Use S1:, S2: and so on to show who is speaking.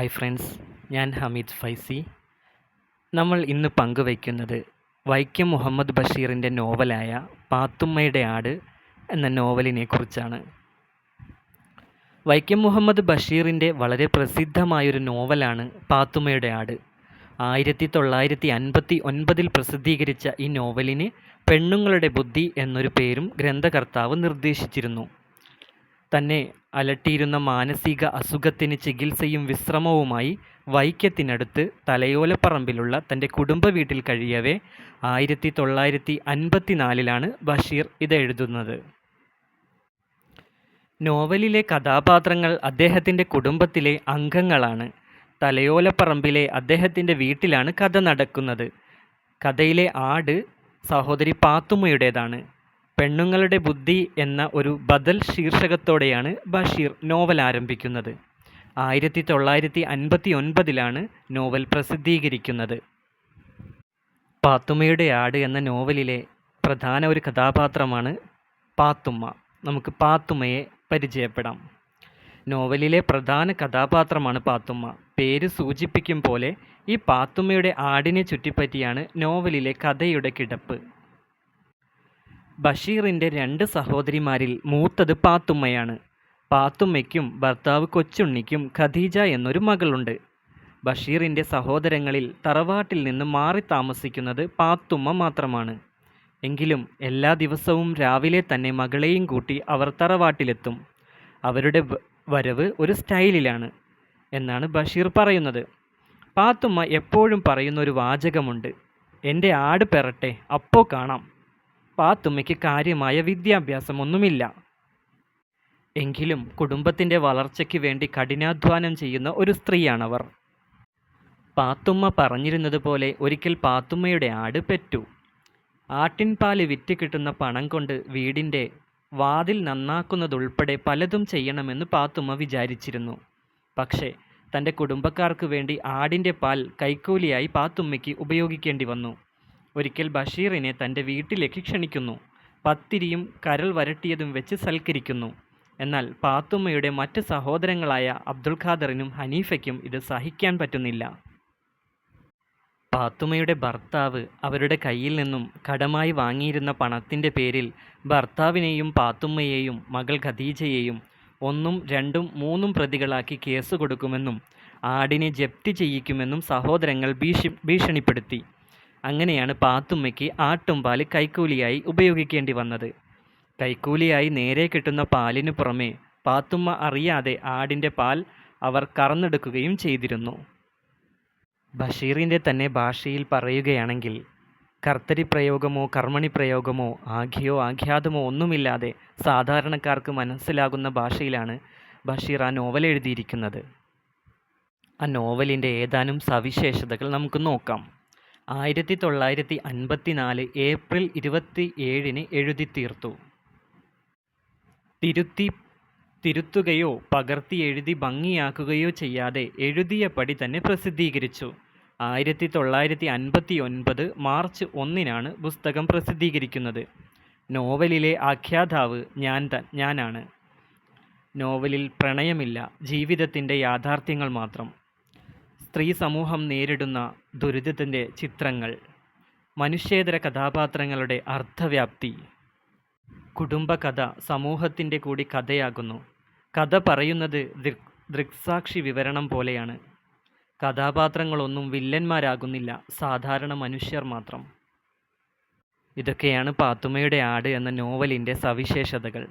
S1: Hi friends ഞാൻ ഹമീദ് ഫൈസി. നമ്മൾ ഇന്ന് പങ്കുവയ്ക്കുന്നത് വൈക്കം മുഹമ്മദ് ബഷീറിന്റെ നോവലായ പാത്തുമ്മയുടെ ആട് എന്ന നോവലിനെ കുറിച്ചാണ് വൈക്കം മുഹമ്മദ് ബഷീറിന്റെ വളരെ പ്രസിദ്ധമായൊരു നോവലാണ് പാത്തുമ്മയുടെ ആട്. ആയിരത്തി തൊള്ളായിരത്തി അൻപത്തി ഒൻപതിൽ പ്രസിദ്ധീകരിച്ച ഈ നോവലിന് പെണ്ണുങ്ങളുടെ ബുദ്ധി എന്നൊരു പേരും ഗ്രന്ഥകർത്താവ് നിർദ്ദേശിച്ചിരുന്നു. തന്നെ അലട്ടിയിരുന്ന മാനസിക അസുഖത്തിന് ചികിത്സയും വിശ്രമവുമായി വൈക്കത്തിനടുത്ത് തലയോലപ്പറമ്പിലുള്ള തന്റെ കുടുംബ വീട്ടിൽ കഴിയവേ ആയിരത്തി തൊള്ളായിരത്തി അൻപത്തിനാലിലാണ് ബഷീർ ഇത് എഴുതുന്നത് നോവലിലെ കഥാപാത്രങ്ങൾ അദ്ദേഹത്തിന്റെ കുടുംബത്തിലെ അംഗങ്ങളാണ്. തലയോലപ്പറമ്പിലെ അദ്ദേഹത്തിന്റെ വീട്ടിലാണ് കഥ നടക്കുന്നത്. കഥയിലെ ആട് സഹോദരി പാത്തുമ്മയുടേതാണ്. പെണ്ണുങ്ങളുടെ ബുദ്ധി എന്ന ഒരു ബദൽ ശീർഷകത്തോടെയാണ് ബഷീർ നോവൽ ആരംഭിക്കുന്നത്. ആയിരത്തി തൊള്ളായിരത്തി അൻപത്തി ഒൻപതിലാണ് നോവൽ പ്രസിദ്ധീകരിക്കുന്നത്. പാത്തുമ്മയുടെ ആട് എന്ന നോവലിലെ പ്രധാന ഒരു കഥാപാത്രമാണ് പാത്തുമ്മ. നമുക്ക് പാത്തുമ്മയെ പരിചയപ്പെടാം. നോവലിലെ പ്രധാന കഥാപാത്രമാണ് പാത്തുമ്മ. പേര് സൂചിപ്പിക്കും പോലെ ഈ പാത്തുമ്മയുടെ ആടിനെ ചുറ്റിപ്പറ്റിയാണ് നോവലിലെ കഥയുടെ കിടപ്പ്. ബഷീറിന്റെ രണ്ട് സഹോദരിമാരിൽ മൂത്തത് പാത്തുമ്മയാണ്. പാത്തുമ്മയ്ക്കും ഭർത്താവ് കൊച്ചുണ്ണിക്കും ഖദീജ എന്നൊരു മകളുണ്ട്. ബഷീറിന്റെ സഹോദരങ്ങളിൽ തറവാട്ടിൽ നിന്ന് മാറി താമസിക്കുന്നത് പാത്തുമ്മ മാത്രമാണ്. എങ്കിലും എല്ലാ ദിവസവും രാവിലെ തന്നെ മകളെയും കൂട്ടി അവർ തറവാട്ടിലെത്തും. അവരുടെ വരവ് ഒരു സ്റ്റൈലിലാണ് എന്നാണ് ബഷീർ പറയുന്നത്. പാത്തുമ്മ എപ്പോഴും പറയുന്ന ഒരു വാചകമുണ്ട്. എന്റെ ആട് പെറട്ടെ അപ്പോൾ കാണാം. പാത്തുമ്മയ്ക്ക് കാര്യമായ വിദ്യാഭ്യാസമൊന്നുമില്ല. എങ്കിലും കുടുംബത്തിന്റെ വളർച്ചയ്ക്ക് വേണ്ടി കഠിനാധ്വാനം ചെയ്യുന്ന ഒരു സ്ത്രീയാണവർ. പാത്തുമ്മ പറഞ്ഞിരുന്നത് പോലെ ഒരിക്കൽ പാത്തുമ്മയുടെ ആട് പെറ്റു. ആട്ടിൻപാൽ വിറ്റ് കിട്ടുന്ന പണം കൊണ്ട് വീടിന്റെ വാതിൽ നന്നാക്കുന്നതുൾപ്പെടെ പലതും ചെയ്യണമെന്ന് പാത്തുമ്മ വിചാരിച്ചിരുന്നു. പക്ഷേ തന്റെ കുടുംബക്കാർക്ക് വേണ്ടി ആടിന്റെ പാൽ കൈക്കൂലിയായി പാത്തുമ്മയ്ക്ക് ഉപയോഗിക്കേണ്ടി വന്നു. ഒരിക്കൽ ബഷീറിനെ തന്റെ വീട്ടിലേക്ക് ക്ഷണിക്കുന്നു. പത്തിരിയും കരൾ വരട്ടിയതും വെച്ച് സൽക്കരിക്കുന്നു. എന്നാൽ പാത്തുമ്മയുടെ മറ്റ് സഹോദരങ്ങളായ അബ്ദുൽ ഖാദറിനും ഹനീഫയ്ക്കും ഇത് സഹിക്കാൻ പറ്റുന്നില്ല. പാത്തുമ്മയുടെ ഭർത്താവ് അവരുടെ കയ്യിൽ നിന്നും കടമായി വാങ്ങിയിരുന്ന പണത്തിന്റെ പേരിൽ ഭർത്താവിനെയും പാത്തുമ്മയെയും മകൾ ഖദീജയെയും ഒന്നും രണ്ടും മൂന്നും പ്രതികളാക്കി കേസ് കൊടുക്കുമെന്നും ആടിനെ ജപ്തി ചെയ്യിക്കുമെന്നും സഹോദരങ്ങൾ ഭീഷ ഭീഷണിപ്പെടുത്തി. അങ്ങനെയാണ് പാത്തുമ്മയ്ക്ക് ആട്ടുംപാൽ കൈക്കൂലിയായി ഉപയോഗിക്കേണ്ടി വന്നത്. കൈക്കൂലിയായി നേരെ കിട്ടുന്ന പാലിനു പുറമെ പാത്തുമ്മ അറിയാതെ ആടിന്റെ പാൽ അവർ കറന്നെടുക്കുകയും ചെയ്തിരുന്നു. ബഷീറിന്റെ തന്നെ ഭാഷയിൽ പറയുകയാണെങ്കിൽ കർത്തരി പ്രയോഗമോ കർമ്മണി പ്രയോഗമോ ആഖ്യയോ ആഖ്യാതമോ ഒന്നുമില്ലാതെ സാധാരണക്കാർക്ക് മനസ്സിലാകുന്ന ഭാഷയിലാണ് ബഷീർ ആ നോവൽ എഴുതിയിരിക്കുന്നത്. ആ നോവലിന്റെ ഏതാനും സവിശേഷതകൾ നമുക്ക് നോക്കാം. ആയിരത്തി തൊള്ളായിരത്തി അൻപത്തി നാല് ഏപ്രിൽ ഇരുപത്തി ഏഴിന് എഴുതി തീർത്തു. തിരുത്തി തിരുത്തുകയോ പകർത്തി എഴുതി ഭംഗിയാക്കുകയോ ചെയ്യാതെ എഴുതിയ പടി തന്നെ പ്രസിദ്ധീകരിച്ചു. ആയിരത്തി തൊള്ളായിരത്തി അൻപത്തി ഒൻപത് മാർച്ച് ഒന്നിനാണ് പുസ്തകം പ്രസിദ്ധീകരിക്കുന്നത്. നോവലിലെ ആഖ്യാതാവ് ഞാനാണ്. നോവലിൽ പ്രണയമില്ല ജീവിതത്തിന്റെ യാഥാർത്ഥ്യങ്ങൾ മാത്രം. സ്ത്രീ സമൂഹം നേരിടുന്ന ദുരിതത്തിന്റെ ചിത്രങ്ങൾ മനുഷ്യേതര കഥാപാത്രങ്ങളുടെ അർത്ഥവ്യാപ്തി കുടുംബകഥ സമൂഹത്തിന്റെ കൂടി കഥയാകുന്നു. കഥ പറയുന്നത് ദൃക്സാക്ഷി വിവരണം പോലെയാണ്. കഥാപാത്രങ്ങളൊന്നും വില്ലന്മാരാകുന്നില്ല സാധാരണ മനുഷ്യർ മാത്രം. ഇതൊക്കെയാണ് പാത്തുമ്മയുടെ ആട് എന്ന നോവലിന്റെ സവിശേഷതകൾ.